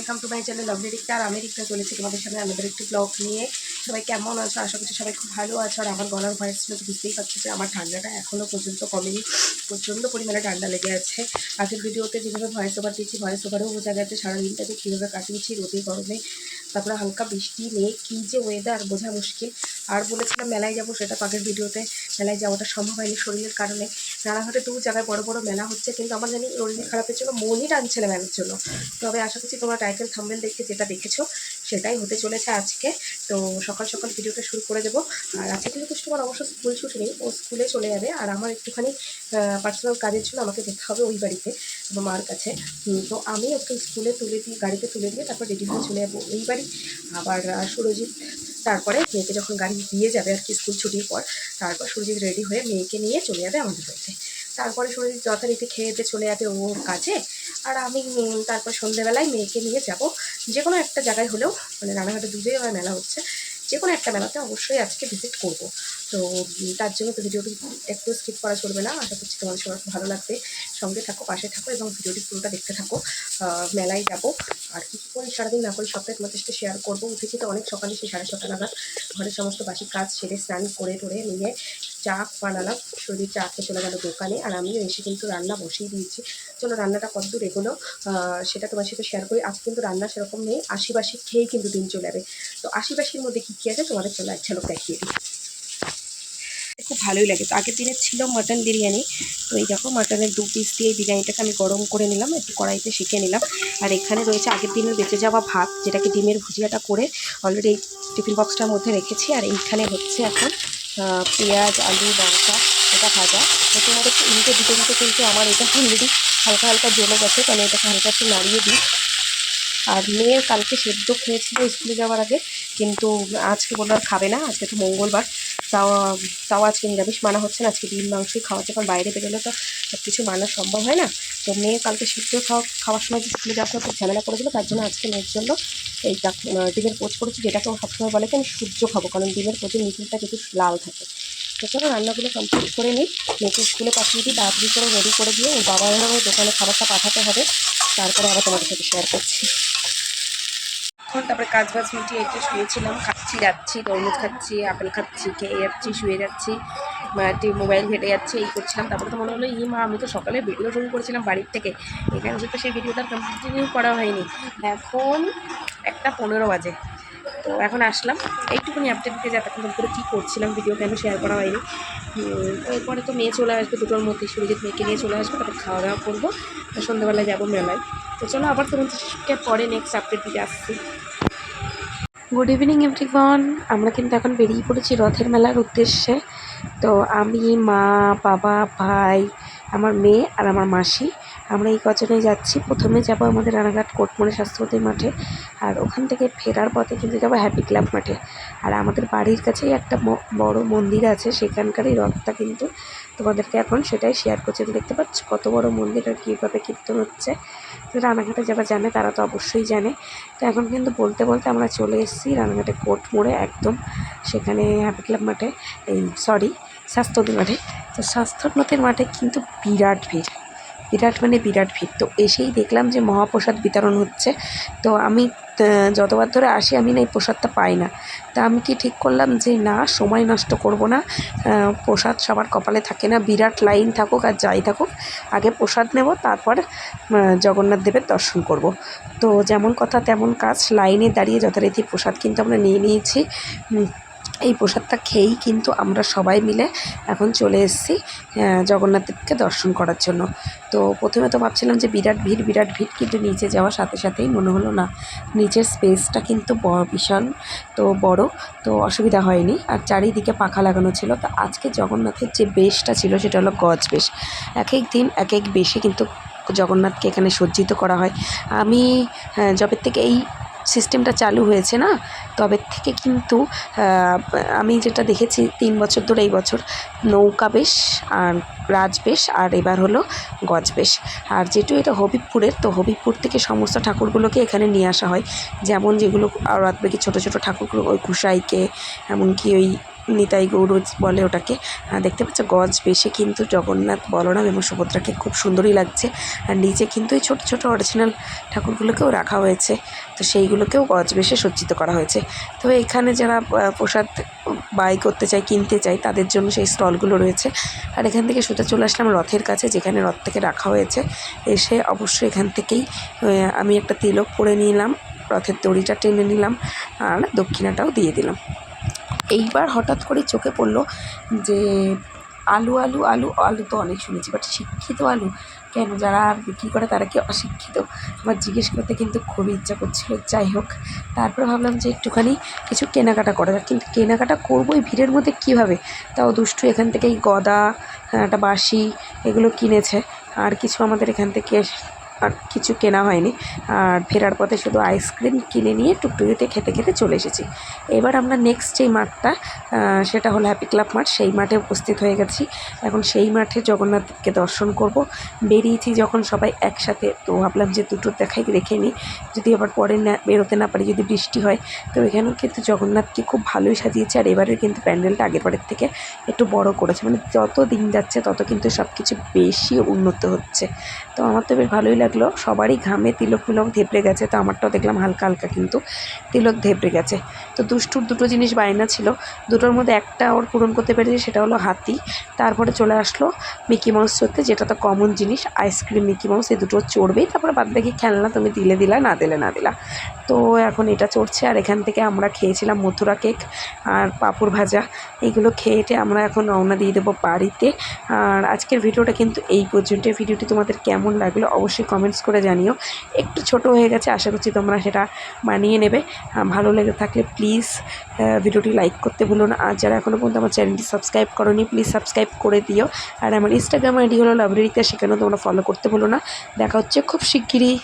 Welcome to my channel lovely Rikta আর আমি রিক্তা চলেছি তোমাদের সামনে আমাদের একটি ব্লগ নিয়ে। সবাই কেমন আছো? আশা করছি সবাই খুব ভালো আছো। আর আমার গলার ভয়েস তো বুঝতেই পারছ যে আমার ঠান্ডাটা এখনও পর্যন্ত কমেনি। প্রচণ্ড পরিমাণে ঠান্ডা লেগে আছে। আগের ভিডিওতে যেভাবে ভয়েস ওভার দিয়েছি ভয়েস ওভারেও বোঝা গেছে সারাদিনটাকে কীভাবে কাটিয়েছি, রোদে গরমে, তারপরে হালকা বৃষ্টি নেই, কী যে ওয়েদার বোঝা মুশকিল। আর বলেছিলাম মেলায় যাব, সেটা আগের ভিডিওতে মেলায় যাওয়াটা সম্ভব হয়নি শরীরের কারণে। রানাঘাটে দু জায়গায় বড় বড় মেলা হচ্ছে, কিন্তু আমার জানি শরীর খারাপের জন্য মনই টানছে না মেলার জন্য। তবে আশা করছি তোমরা টাইটেল থাম্বেল দেখে যেটা দেখেছ, সেটাই হতে চলেছে আজকে। তো সকাল সকাল ভিডিওটা শুরু করে দেবো। আর আজকে কিন্তু তোমার অবশ্য স্কুল ছুটি নেই, ও স্কুলে চলে যাবে। আর আমার একটুখানি পার্সোনাল কাজের জন্য আমাকে যেতে হবে ওই বাড়িতে মার কাছে। তো আমি ওকে স্কুলে তুলে দিয়ে, গাড়িতে তুলে দিয়ে তারপর রেডি হয়ে চলে যাব এই বাড়ি। আবার সুরজিৎ তারপরে মেয়েকে যখন গাড়ি দিয়ে যাবে আর কি স্কুল ছুটির পর, তারপর সুরজিৎ রেডি হয়ে মেয়েকে নিয়ে চলে যাবে আমাদের বাড়িতে। তারপরে সুরজিৎ যথারীতি খেয়ে দিয়ে চলে যাবে ওর কাজে আর আমি তারপর সন্ধ্যেবেলায় মেয়েকে নিয়ে যাব। যে কোনো একটা জায়গায় হলেও মানে রানাঘাটে দু আমার মেলা হচ্ছে যে কোনো একটা মেলাতে অবশ্যই আজকে ভিজিট করব। তো তার জন্য তো ভিডিওটি একটু স্কিপ করা চলবে না। আশা করছি তোমাদের সবার ভালো লাগবে। সঙ্গে থাকো, পাশে থাকো এবং ভিডিওটি পুরোটা দেখতে থাকো। মেলায় যাব। আর কী কী করি সারাদিন না করি সবটাই তোমাদের সাথে শেয়ার করব। উঠেছি তো অনেক সকালে, সেই সাড়ে ছটা নাগাদ। ঘরের সমস্ত বাসি কাজ সেরে স্নান করে টোরে নিয়ে চা বানালাম। শরীর চা খেয়ে চলে গেল দোকানে। আর আমিও এসে কিন্তু রান্না বসিয়ে দিয়েছি। চলো, রান্নাটা কতদূর এগোলো? সেটা তোমার সাথে শেয়ার করি। আজ কিন্তু রান্না সেরকম নেই। আশিবাসি খেয়েই কিন্তু দিন চলে যাবে। তো আশিবাসির মধ্যে কী কী আছে তোমাদের চলে এক ঝলক দেখিয়ে দিই। খুব ভালোই লাগে। তো আগের দিনে ছিল মাটন বিরিয়ানি। তো এই দেখো মাটনের দু পিস দিয়ে এই বিরিয়ানিটাকে আমি গরম করে নিলাম, একটু কড়াইতে শিখে নিলাম। আর এখানে রয়েছে আগের দিনের বেঁচে যাওয়া ভাত, যেটাকে ডিমের ভুজিয়াটা করে অলরেডি এই টিফিন বক্সটার মধ্যে রেখেছি। আর এইখানে হচ্ছে এখন পেঁয়াজ, আলু, লঙ্কা, এটা ভাজা। তো তোমাদের একটু উল্টে দিতে দিতে কিন্তু আমার এটা অলরেডি হালকা হালকা জমে গেছে কারণ এটাকে হালকা একটু নাড়িয়ে দিই। আর মেয়ের কালকে সেদ্ধ খেয়েছিল স্কুলে যাওয়ার আগে, কিন্তু আজকে বলল আর খাবে না, আজকে তো মঙ্গলবার। তাও তাও আজকে নিরামিষ, মানা হচ্ছে না। আজকে ডিম মাংসই খাওয়া যখন বাইরে বেরোলে তো সব কিছু মানা সম্ভব হয় না। তো মেয়ে কালকে সিদ্ধ খাওয়া, খাওয়ার সময় যে স্কুলে যাওয়ার খুব ঝামেলা করেছিল, তার জন্য আজকে মেয়ের জন্য এই ডিমের পোচ করেছি, যেটাকে ও সবসময় বলে কি, আমি সূর্য খাব, কারণ ডিমের পোচের নিচেটা কিন্তু লাল থাকে। তো রান্নাগুলো কমপ্লিট করে নিই। মেয়েকে স্কুলে পাঠিয়ে দিই, তাড়াতাড়ি করে রেডি করে দিয়ে, ওর বাবারও দোকানে খাবারটা পাঠাতে হবে। তারপরে আবার তোমাদের সাথে শেয়ার করছি। এখন তারপরে কাজ বাজ মিটিয়ে একটু শুয়েছিলাম। খাচ্ছি, যাচ্ছি, তরমুজ খাচ্ছি, আপেল খাচ্ছি, খেয়ে যাচ্ছি, শুয়ে যাচ্ছি মোবাইল ঘেটে যাচ্ছে, এই করছিলাম। তারপরে তো মনে হলো, ই মা, আমি তো সকালে ভিডিও শুরু করেছিলাম বাড়ির থেকে। এখানে তো সেই ভিডিওটা কন্টিনিউ করা হয়নি। এখন একটা পনেরো বাজে। তো এখন আসলাম। এইটুকুনি আপডেট দিতে যা তখন করে কী করছিলাম ভিডিও কেন শেয়ার করা হয়নি। এরপরে তো মেয়ে চলে আসবে, দুটোর মধ্যে সুরজিৎ মেয়েকে নিয়ে চলে আসবে, তারপর খাওয়া দাওয়া করব। সন্ধ্যাবেলায় যাব মেলায়। তো চলো আবার তোমাদেরকে পরে নেক্সট আপডেট দিয়ে আসছি। গুড ইভিনিং এভরিওয়ান আমরা কিন্তু এখন বেরিয়ে পড়েছি রথের মেলার উদ্দেশ্যে। তো আমি, মা, বাবা, ভাই আমার মেয়ে আর আমার মাসি। আমরা এই কজনে যাচ্ছি। প্রথমে যাব আমাদের রানাঘাট কোটমোড়ে স্বাস্থ্যবতী মাঠে। আর ওখান থেকে ফেরার পথে কিন্তু যাব হ্যাপি ক্লাব মাঠে। আর আমাদের বাড়ির কাছেই একটা বড় মন্দির আছে। সেখানকারই রথটা কিন্তু তোমাদেরকে এখন সেটাই শেয়ার করছি। দেখতে পাচ্ছ কত বড় মন্দির আর কীভাবে কীর্তন হচ্ছে। তো রানাঘাটে যারা জানে তারা তো অবশ্যই জানে। তো এখন কিন্তু বলতে বলতে আমরা চলে এসেছি রানাঘাটে কোর্ট মোড়ে একদম সেখানে হ্যাপি ক্লাব মাঠে। এই সরি স্বাস্থ্যদী মাঠে। তো স্বাস্থ্যনাথের মাঠে কিন্তু বিরাট ভিড়। বিরাট মানে বিরাট ভিড়। তো এসেই দেখলাম যে মহাপ্রসাদ বিতরণ হচ্ছে। তো আমি যতবার ধরে আসি, আমি না এই প্রসাদটা পাই না। তা আমি কি ঠিক করলাম যে, না, সময় নষ্ট করব না। প্রসাদ সবার কপালে থাকে না। বিরাট লাইন থাকুক আর যাই থাকুক, আগে প্রসাদ নেব, তারপর জগন্নাথ দেবের দর্শন করব। তো যেমন কথা তেমন কাজ। লাইনে দাঁড়িয়ে যথারীতি প্রসাদ কিন্তু আমরা নিয়ে নিয়েছি। এই প্রসাদটা খেয়েই কিন্তু আমরা সবাই মিলে এখন চলে এসেছি আহ, জগন্নাথ দেবকে দর্শন করার জন্য। তো প্রথমে তো ভাবছিলাম যে বিরাট ভিড় বিরাট ভিড় কিন্তু নিচে যাওয়ার সাথে সাথেই মনে হলো না নিচের স্পেসটা কিন্তু ভীষণ তো বড় তো অসুবিধা হয়নি। আর চারিদিকে পাখা লাগানো ছিল তো আজকে জগন্নাথের যে বেশটা ছিল সেটা হলো গজ বেশ। এক এক দিন এক এক বেশে কিন্তু জগন্নাথকে এখানে সজ্জিত করা হয়। আমি যবের থেকে এই সিস্টেমটা চালু হয়েছে না? তবে থেকে কিন্তু আমি যেটা দেখেছি, তিন বছর ধরে এই বছর নৌকা বেশ, আর রাজবেশ আর এবার হলো গজবেশ আর যেটু এটা হবিবপুরের, তো হবিবপুর থেকে সমস্ত ঠাকুরগুলোকে এখানে নিয়ে আসা হয়। যেমন যেগুলো আর বাকি ছোটো ছোটো ঠাকুরগুলো, ওই ঘুষাইকে এমনকি ওই নিতাই গৌরজ বলে ওটাকে। দেখতে পাচ্ছ, গজ বেশি কিন্তু জগন্নাথ বলরাম এবং সুভদ্রাকে খুব সুন্দরই লাগছে। আর নিচে কিন্তু এই ছোটো ছোটো অরিজিনাল ঠাকুরগুলোকেও রাখা হয়েছে। তো সেইগুলোকেও গজ বেশে সজ্জিত করা হয়েছে। তো এখানে যারা প্রসাদ বাই করতে চায়, কিনতে চায়, তাদের জন্য সেই স্টলগুলো রয়েছে। আর এখান থেকে সোজা চলে আসলাম রথের কাছে, যেখানে রথ থেকে রাখা হয়েছে। এসে অবশ্যই এখান থেকেই আমি একটা তিলক পরে নিলাম, রথের দড়িটা টেনে নিলাম, আর দক্ষিণাটাও দিয়ে দিলাম। এইবার হঠাৎ করে চোখে পড়ল যে আলু আলু আলু আলু তো অনেক শুনেছি বাট শিক্ষিত আলু? কেন? যারা বিক্রি করে তারা কি অশিক্ষিত? আমার জিজ্ঞেস করতে কিন্তু খুবই ইচ্ছা করছিল যাই হোক। তারপরে ভাবলাম যে একটুখানি কিছু কেনাকাটা করা যাক কিন্তু কেনাকাটা করব এই ভিড়ের মধ্যে কীভাবে? তাও দুষ্টু এখান থেকেই গদা হ্যাঁ, একটা বাঁশি এগুলো কিনেছে। আর কিছু আমাদের এখান থেকে আর কিছু কেনা হয়নি। আর ফেরার পথে শুধু আইসক্রিম কিনে নিয়ে টুকটুকিতে খেতে খেতে চলে এসেছি। এবার আমরা নেক্সট যেই মাঠটা সেটা হলো হ্যাপি ক্লাব মাঠ। সেই মাঠে উপস্থিত হয়ে গেছি। এখন সেই মাঠে জগন্নাথকে দর্শন করব। বেরিয়েছি যখন সবাই একসাথে, তো ভাবলাম যে দুটো দেখাই দেখে নিই। যদি আবার পরে না, বেরোতে না পারি, যদি বৃষ্টি হয়, তো এখানেও কিন্তু জগন্নাথকে খুব ভালোই সাজিয়েছে। আর এবারের কিন্তু প্যান্ডেলটা আগের বারের থেকে একটু বড় করেছে। মানে যত দিন যাচ্ছে, তত কিন্তু সব কিছু বেশি উন্নত হচ্ছে। তো আমার তো বেশ ভালোই লাগল। সবারই ঘামে তিলক তিলক ধেপড়ে গেছে, তো আমারটাও দেখলাম হালকা হালকা কিন্তু তিলক ধেপড়ে গেছে। তো দুষ্টুর দুটো জিনিস বায়না ছিল। দুটোর মধ্যে একটা ওর পূরণ করতে পেরেছে, সেটা হলো হাতি। তারপরে চলে আসলো মিকি মাউস চড়তে যেটা তো কমন জিনিস আইসক্রিম মিকি মাউস, এই দুটো চড়বেই। তারপরে বাদ বাকি খেলনা তুমি দিলে দিলা, না দিলে না দিলা। তো এখন এটা চড়ছে, আর এখান থেকে আমরা খেয়েছিলাম মথুরা কেক আর পাঁপড় ভাজা। এইগুলো খেয়েটে আমরা এখন রওনা দিয়ে দেবো বাড়িতে। আর আজকের ভিডিওটা কিন্তু এই পর্যন্ত ভিডিওটি তোমাদের কেমন লাগল অবশ্যই কমেন্টস করে জানিও। একটু ছোট হয়ে গেছে, আশা করছি তোমরা সেটা মানিয়ে নেবে। ভালো লেগে থাকলে প্লিজ ভিডিওটি লাইক করতে ভুলো না। আর যারা এখনও পর্যন্ত আমার চ্যানেলটি সাবস্ক্রাইব করোনি প্লিজ সাবস্ক্রাইব করে দিও। আর আমার ইনস্টাগ্রাম আইডি হলো লাইব্রেরিতে সেখানেও তোমরা ফলো করতে ভুলো না। দেখা হচ্ছে খুব শিগগিরই।